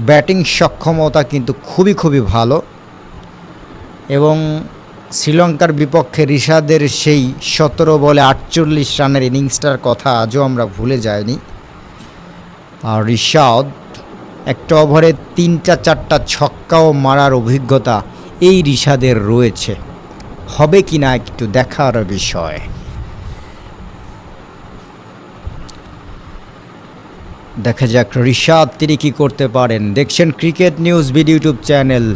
Batting সক্ষমতা কিন্তু খুবই খুবই ভালো এবং শ্রীলঙ্কার বিপক্ষে রিশাদের সেই সতেরো বলে আটচল্লিশ রানের ইনিংসটার কথা আজও আমরা ভুলে যাইনি। আর রিশাদ একটা ওভারে তিনটা, চারটা ছক্কাও মারার অভিজ্ঞতা এই রিশাদের রয়েছে। হবে কি না একটু দেখার বিষয়। দেখা যাক রিশাদ তিনি কী করতে পারেন। দেখছেন cricket news B D YouTube channel.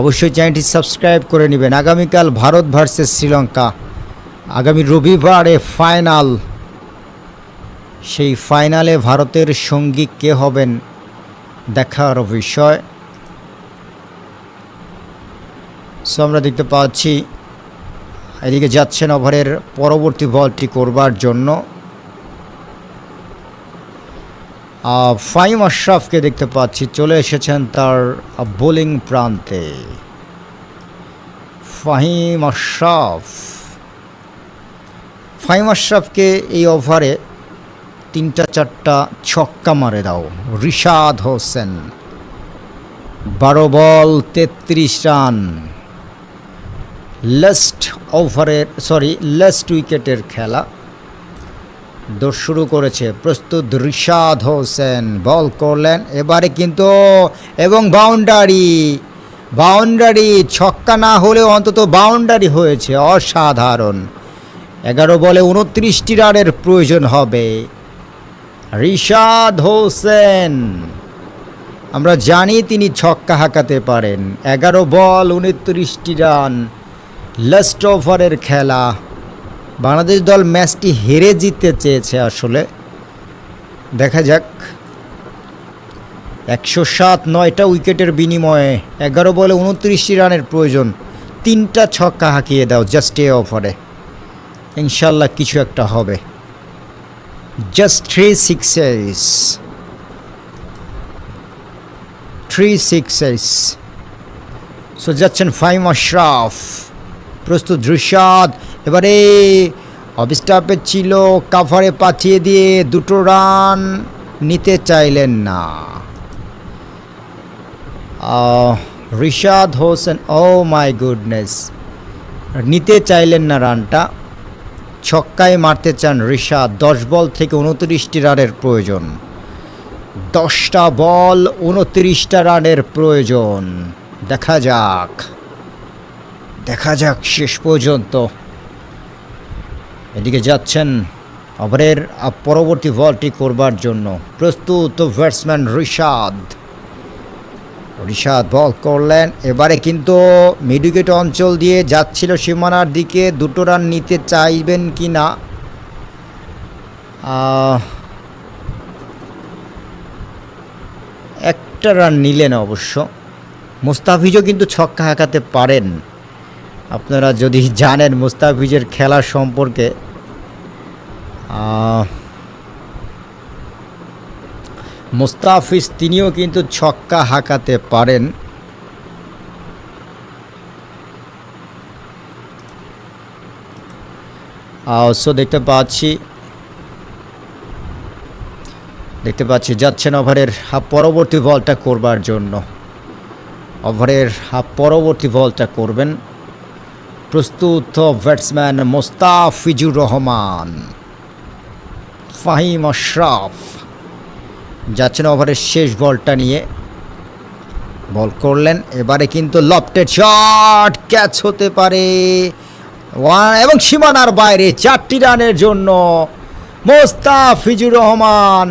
অবশ্যই চ্যানেলটি সাবস্ক্রাইব করে নেবেন। আগামীকাল ভারত ভার্সেস শ্রীলঙ্কা। আগামী রবিবারে ফাইনাল সেই ফাইনালে ভারতের সঙ্গী কে হবেন দেখার বিষয়। সো আমরা দেখতে পাচ্ছি, এদিকে যাচ্ছেন ওভারের পরবর্তী বলটি করবার জন্য। ফাহিম আশরাফকে দেখতে পাচ্ছি, চলে এসেছেন তার বোলিং প্রান্তে। ফাহিম আশরাফ। ফাহিম আশরাফকে এই ওভারে তিনটা চারটা ছক্কা মারে দাও। রিশাদ হোসেন, বারো বল, তেত্রিশ রান। লাস্ট ওভারের, সরি, লাস্ট উইকেটের খেলা। দৌড় শুরু করেছে। প্রস্তুত রিশাদ হোসেন, বল করলেন। এবারে কিন্তু এবং বাউন্ডারি বাউন্ডারি ছক্কা না হলেও অন্তত বাউন্ডারি হয়েছে, অসাধারণ। এগারো বলে উনত্রিশটি রানের প্রয়োজন হবে। রিশাদ হোসেন, আমরা জানি তিনি ছক্কা হাঁকাতে পারেন। এগারো বল, উনত্রিশটি রান, লাস্ট ওভারের খেলা। বাংলাদেশ দল ম্যাচটি হেরে জিততে চেয়েছে আসলে। দেখা যাক। একশো সাত, নয়টা উইকেটের বিনিময়ে এগারো বলে উনত্রিশটি রানের প্রয়োজন। তিনটা ছক্কা হাঁকিয়ে দাও জাস্ট এ অফারে ইনশাল্লাহ কিছু একটা হবে। Just three sixes three sixes so যাচ্ছেন ফাইম আশরাফ। প্রস্তুত রিশাদ। এবারে অবিস্টাপে ছিল কাভারে পাঠিয়ে দিয়ে দুটো রান নিতে চাইলেন না। Rishad Hossain oh my goodness নিতে চাইলেন না রানটা ছক্কায় মারতে চান রিশাদ, দশ বল থেকে উনত্রিশটি রানের প্রয়োজন। দশটা বল, উনত্রিশটা রানের প্রয়োজন। দেখা যাক দেখা যাক শেষ পর্যন্ত। এদিকে যাচ্ছেন ওভারের পরবর্তী বলটি করবার জন্য। প্রস্তুত ব্যাটসম্যান রিশাদ। রিশাদ বল করলেন। এবারে কিন্তু মিডুকেট অঞ্চল দিয়ে যাচ্ছিল সীমানার দিকে। দুটো রান নিতে চাইবেন কি না একটা রান নিলেন অবশ্য। মুস্তাফিজও কিন্তু ছক্কা হাঁকাতে পারেন। আপনারা যদি জানেন মুস্তাফিজের খেলা সম্পর্কে মুস্তাফিজ তিনিও কিন্তু ছক্কা হাঁকাতে পারেন। সো দেখতে পাচ্ছি দেখতে পাচ্ছি যাচ্ছেন ওভারের পরবর্তী বলটা করবার জন্য। ওভারের পরবর্তী বলটা করবেন। প্রস্তুত ব্যাটসম্যান মোস্তাফিজুর রহমান। ফাহিম আশরাফ যাচ্ছেন ওভারের শেষ বলটা নিয়ে। বল করলেন, এবারে কিন্তু লফটেড শট, ক্যাচ হতে পারে। এবং সীমানার বাইরে চারটি রানের জন্য মোস্তাফিজুর রহমান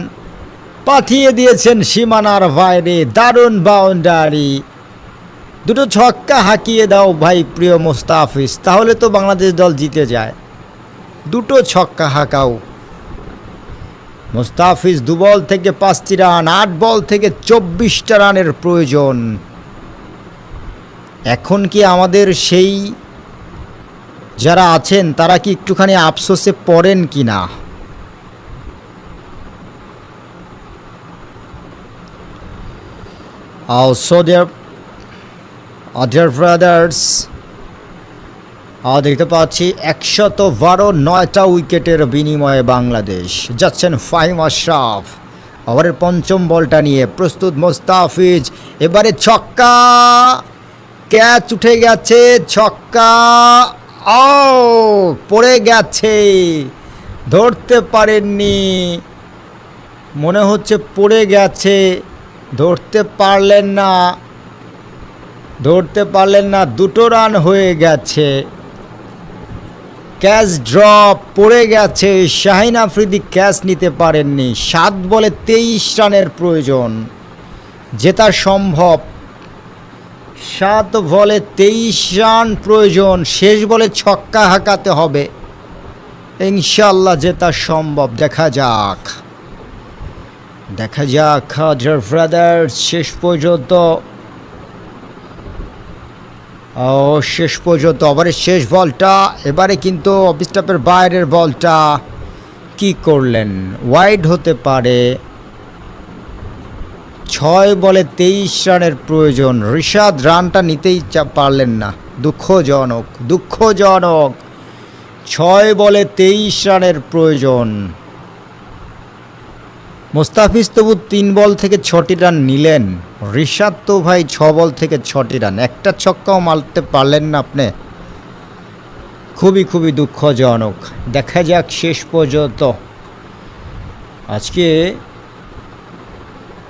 পাঠিয়ে দিয়েছেন সীমানার বাইরে দারুণ বাউন্ডারি। দুটো ছক্কা হাঁকিয়ে দাও ভাই প্রিয় মোস্তাফিজ তাহলে তো বাংলাদেশ দল জিতে যায়। দুটো ছক্কা হাঁকাও। মোস্তাফিজ দু বল থেকে পাঁচটি রান আট বল থেকে চব্বিশটা রানের প্রয়োজন। এখন কি আমাদের সেই যারা আছেন তারা কি একটুখানি আফসোসে পড়েন কি না? Also, their other brothers ah, দেখতে পাচ্ছি একশত বারো নয়টা উইকেটের বিনিময়ে বাংলাদেশ। যাচ্ছেন ফাহিম আশরাফ। ওভারের পঞ্চম বলটা নিয়ে প্রস্তুত মোস্তাফিজ। এবারে ছক্কা। ক্যাচ উঠে গেছে ছক্কা। ও পড়ে গেছে। ধরতে পারেননি। মনে হচ্ছে পড়ে গেছে। ধরতে পারলেন না। ধরতে পারলেন না, দুটো রান হয়ে গেছে। ক্যাচ ড্রপ পড়ে গেছে, শাহিন আফ্রিদি ক্যাচ নিতে পারেননি। সাত বলে তেইশ রানের প্রয়োজন, জেতা সম্ভব। সাত বলে তেইশ রান প্রয়োজন, শেষ বলে ছক্কা হাঁকাতে হবে। ইনশাল্লাহ জেতা সম্ভব। দেখা যাক। দেখা যাক ব্রাদার্স, শেষ পর্যন্ত ও, শেষ পর্যন্ত, ওভারের শেষ বলটা। এবারে কিন্তু অফ স্টাফের বাইরের বলটা কি করলেন? ওয়াইড হতে পারে। ছয় বলে তেইশ রানের প্রয়োজন। ঋষাদ রানটা নিতেই পারলেন না। দুঃখজনক দুঃখজনক। ছয় বলে তেইশ রানের প্রয়োজন। মোস্তাফিজ তবু তিন বল থেকে ছটি রান নিলেন। ঋষাদ তো ভাই ছ বল থেকে ছটি রান। একটা ছক্কাও মারতে পারলেন না আপনি। খুবই খুবই দুঃখজনক। দেখা যাক শেষ পর্যন্ত। আজকে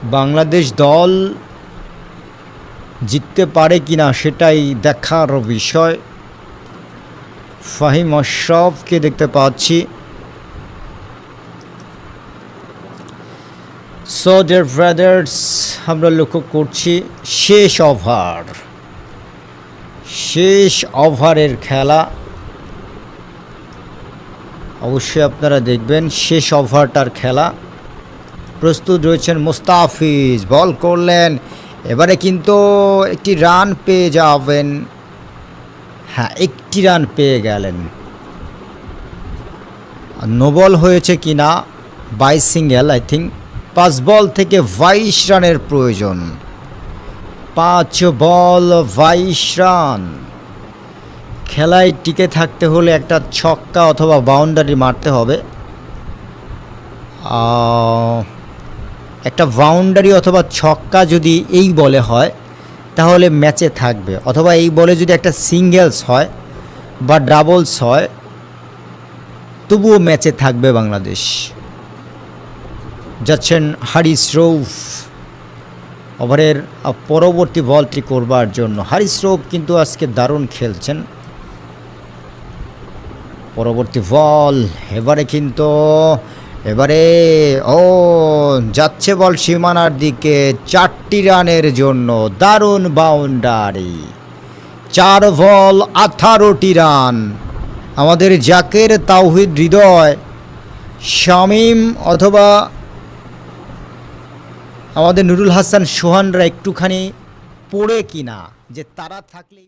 বাংলাদেশ দল জিততে পারে কি না সেটাই দেখার বিষয়। ফাহিম আশরাফকে দেখতে পাচ্ছি। সো ডিয়ার ব্রাদার্স আমরা লক্ষ্য করছি শেষ ওভার। শেষ ওভারের খেলা। অবশ্যই আপনারা দেখবেন শেষ ওভারটার খেলা। প্রস্তুত রয়েছেন মুস্তাফিজ। বল করলেন। এবারে কিন্তু একটি রান পেয়ে যাবেন। হ্যাঁ একটি রান পেয়ে গেলেন। নোবল হয়েছে কি না বাইশ সিঙ্গেল, আই থিঙ্ক। পাঁচ বল থেকে বাইশ রানের প্রয়োজন। পাঁচ বল, বাইশ রান। খেলায় টিকে থাকতে হলে একটা ছক্কা অথবা বাউন্ডারি মারতে হবে। একটা বাউন্ডারি অথবা ছক্কা যদি এই বলে হয়, তাহলে ম্যাচে থাকবে। অথবা এই বলে যদি একটা সিঙ্গেলস হয় বা ডাবলস হয়, তবুও ম্যাচে থাকবে বাংলাদেশ। যাচ্ছেন হারিস রৌফ। ওভারের পরবর্তী বলটি করবার জন্য। হারিস রৌফ কিন্তু আজকে দারুণ খেলছেন। পরবর্তী বল, এবারে কিন্তু, এবারে, ও, যাচ্ছে বল সীমানার দিকে চারটি রানের জন্য। দারুণ বাউন্ডারি। চার বল, আঠারোটি রান। আমাদের জাকের তাওহিদ হৃদয়, শামীম অথবা আমাদের নুরুল হাসান সোহানরা একটুখানি পড়ে কিনা যে তারা থাকলেই